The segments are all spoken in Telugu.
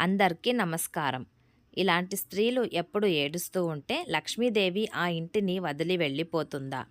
అందరికీ నమస్కారం. ఇలాంటి స్త్రీలు ఎప్పుడు ఏడుస్తూ ఉంటే లక్ష్మీదేవి ఆ ఇంటిని వదిలి వెళ్ళిపోతుందా?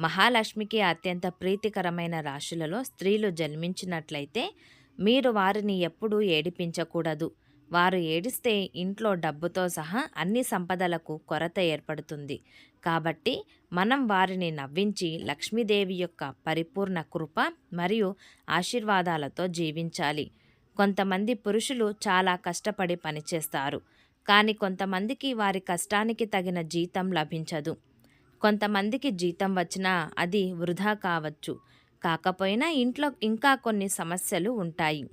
మహాలక్ష్మికి అత్యంత ప్రీతికరమైన రాశులలో స్త్రీలు జన్మించినట్లయితే మీరు వారిని ఎప్పుడూ ఏడిపించకూడదు. వారు ఏడిస్తే ఇంట్లో డబ్బుతో సహా అన్ని సంపదలకు కొరత ఏర్పడుతుంది. కాబట్టి మనం వారిని నవ్వించి లక్ష్మీదేవి యొక్క పరిపూర్ణ కృప మరియు ఆశీర్వాదాలతో జీవించాలి. కొంతమంది పురుషులు చాలా కష్టపడి పనిచేస్తారు. కానీ కొంతమందికి వారి కష్టానికి తగిన జీతం లభించదు. కొంతమందికి జీతం వచ్చినా అది వృధా కావచ్చు. కాకపోయినా ఇంట్లో ఇంకా కొన్ని సమస్యలు ఉంటాయి.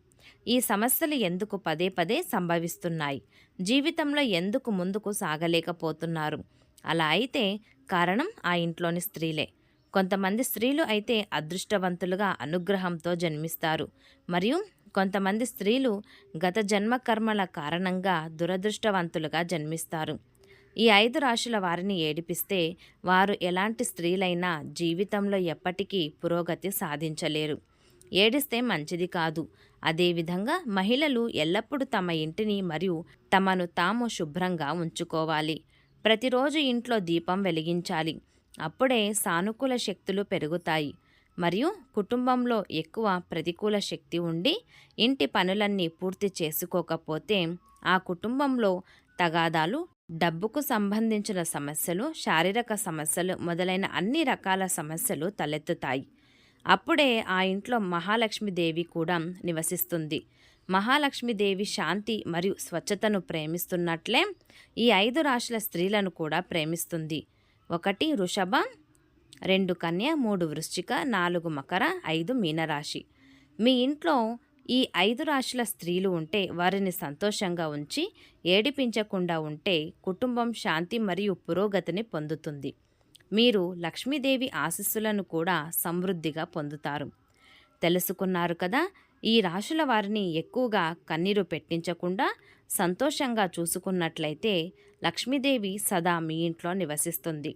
ఈ సమస్యలు ఎందుకు పదే పదే సంభవిస్తున్నాయి? జీవితంలో ఎందుకు ముందుకు సాగలేకపోతున్నారు? అలా అయితే కారణం ఆ ఇంట్లోని స్త్రీలే. కొంతమంది స్త్రీలు అయితే అదృష్టవంతులుగా అనుగ్రహంతో జన్మిస్తారు. మరియు కొంతమంది స్త్రీలు గత జన్మ కర్మల కారణంగా దురదృష్టవంతులుగా జన్మిస్తారు. ఈ ఐదు రాశుల వారిని ఏడిపిస్తే వారు ఎలాంటి స్త్రీలైనా జీవితంలో ఎప్పటికీ పురోగతి సాధించలేరు. ఏడిస్తే మంచిది కాదు. అదేవిధంగా మహిళలు ఎల్లప్పుడూ తమ ఇంటిని మరియు తమను తాము శుభ్రంగా ఉంచుకోవాలి. ప్రతిరోజు ఇంట్లో దీపం వెలిగించాలి. అప్పుడే సానుకూల శక్తులు పెరుగుతాయి. మరియు కుటుంబంలో ఎక్కువ ప్రతికూల శక్తి ఉండి ఇంటి పనులన్నీ పూర్తి చేసుకోకపోతే ఆ కుటుంబంలో తగాదాలు డబ్బుకు సంబంధించిన సమస్యలు శారీరక సమస్యలు మొదలైన అన్ని రకాల సమస్యలు తలెత్తుతాయి. అప్పుడే ఆ ఇంట్లో మహాలక్ష్మీదేవి కూడా నివసిస్తుంది. మహాలక్ష్మీదేవి శాంతి మరియు స్వచ్ఛతను ప్రేమిస్తున్నట్లే ఈ ఐదు రాశుల స్త్రీలను కూడా ప్రేమిస్తుంది. ఒకటి వృషభ రెండు కన్య మూడు వృశ్చిక నాలుగు మకర ఐదు మీనరాశి. మీ ఇంట్లో ఈ ఐదు రాశుల స్త్రీలు ఉంటే వారిని సంతోషంగా ఉంచి ఏడిపించకుండా ఉంటే కుటుంబం శాంతి మరియు పురోగతిని పొందుతుంది. మీరు లక్ష్మీదేవి ఆశీస్సులను కూడా సమృద్ధిగా పొందుతారు. తెలుసుకున్నారు కదా ఈ రాశుల వారిని ఎక్కువగా కన్నీరు పెట్టించకుండా సంతోషంగా చూసుకున్నట్లయితే లక్ష్మీదేవి సదా మీ ఇంట్లో నివసిస్తుంది.